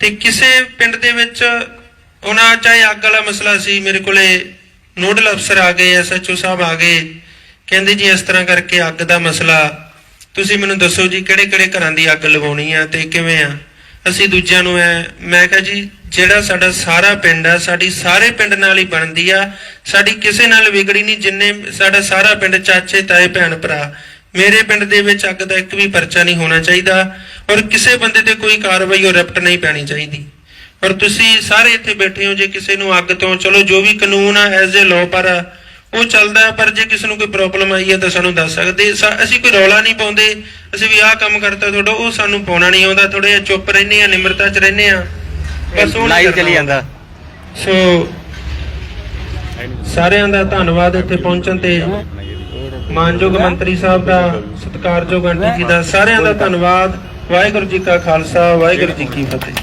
ਤੇ ਕਿਸੇ ਪਿੰਡ ਦੇ ਵਿੱਚ ਉਹਨਾਂ ਚਾਹੇ ਅੱਗ ਵਾਲਾ ਮਸਲਾ ਸੀ, ਮੇਰੇ ਕੋਲੇ ਨੋਡਲ ਅਫਸਰ ਆ ਗਏ ਐਸਐਚਓ ਸਾਹਿਬ ਆ ਗਏ, ਕਹਿੰਦੇ ਜੀ ਇਸ ਤਰ੍ਹਾਂ ਕਰਕੇ ਅੱਗ ਦਾ ਮਸਲਾ, ਤੁਸੀਂ ਮੈਨੂੰ ਦੱਸੋ ਜੀ ਕਿਹੜੇ ਕਿਹੜੇ ਘਰਾਂ ਦੀ ਅੱਗ ਲਵਾਉਣੀ ਆ ਤੇ ਕਿਵੇਂ ਆ? ਅਸੀਂ ਦੂਜਿਆਂ ਨੂੰ ਐ, ਮੈਂ ਕਿਹਾ ਜੀ, ਜਿਹੜਾ ਸਾਡਾ ਸਾਰਾ ਪਿੰਡ ਆ, ਸਾਡੀ ਸਾਰੇ ਪਿੰਡ ਨਾਲ ਹੀ ਬਣਦੀ ਆ, ਸਾਡੀ ਕਿਸੇ ਨਾਲ ਵਿਗੜੀ ਨਹੀਂ, ਜਿੰਨੇ ਸਾਡਾ ਸਾਰਾ ਪਿੰਡ ਚਾਚੇ, ਤਾਏ, ਭੈਣ, ਭਰਾ ਮੇਰੇ ਪਿੰਡ ਦੇ ਵਿੱਚ ਅੱਗ ਦਾ ਇੱਕ ਵੀ ਪਰਚਾ ਨਹੀਂ ਹੋਣਾ ਚਾਹੀਦਾ ਔਰ ਕਿਸੇ ਬੰਦੇ ਤੇ ਕੋਈ ਕਾਰਵਾਈ ਔਰ ਰਿਪਟ ਨਹੀਂ ਪੈਣੀ ਚਾਹੀਦੀ। ਔਰ ਤੁਸੀਂ ਸਾਰੇ ਇੱਥੇ ਬੈਠੇ ਹੋ ਜੇ ਕਿਸੇ ਨੂੰ ਅੱਗ ਤੋਂ ਚਲੋ ਜੋ ਵੀ ਕਾਨੂੰਨ ਆ ਐਜ਼ ਅ ਲਾਅ ਪਰ ਉਹ ਚੱਲਦਾ ਪਰ ਜੇ ਕਿਸੇ ਨੂੰ ਕੋਈ ਪ੍ਰੋਬਲਮ ਆਈ ਹੈ ਤਾਂ ਸਾਨੂੰ ਦੱਸ ਸਕਦੇ। ਅਸੀਂ ਕੋਈ ਰੌਲਾ ਨਹੀਂ ਪਾਉਂਦੇ ਅਸੀਂ ਵੀ ਆਹ ਕੰਮ ਕਰਤਾ ਤੁਹਾਡਾ ਉਹ ਸਾਨੂੰ ਪਾਉਣਾ ਨਹੀਂ ਆਉਂਦਾ। ਥੋੜੇ ਜਿਹਾ ਚੁੱਪ ਰਹਿੰਦੇ ਆ ਨਿਮਰਤਾ 'ਚ ਰਹਿੰਦੇ ਆ ਬਸ ਉਹ ਨਹੀਂ ਲਾਈਵ ਚਲੀ ਜਾਂਦਾ। ਸੋ ਸਾਰਿਆਂ ਦਾ ਧੰਨਵਾਦ ਇੱਥੇ ਪਹੁੰਚਣ ਤੇ। ਮਾਨਯੋਗ ਮੰਤਰੀ ਸਾਹਿਬ ਦਾ ਸਤਿਕਾਰਯੋਗ ਆਂਟੀ ਜੀ ਦਾ ਸਾਰਿਆਂ ਦਾ ਧੰਨਵਾਦ। ਵਾਹਿਗੁਰੂ ਜੀ ਕਾ ਖਾਲਸਾ ਵਾਹਿਗੁਰੂ ਜੀ ਕੀ ਫਤਿਹ।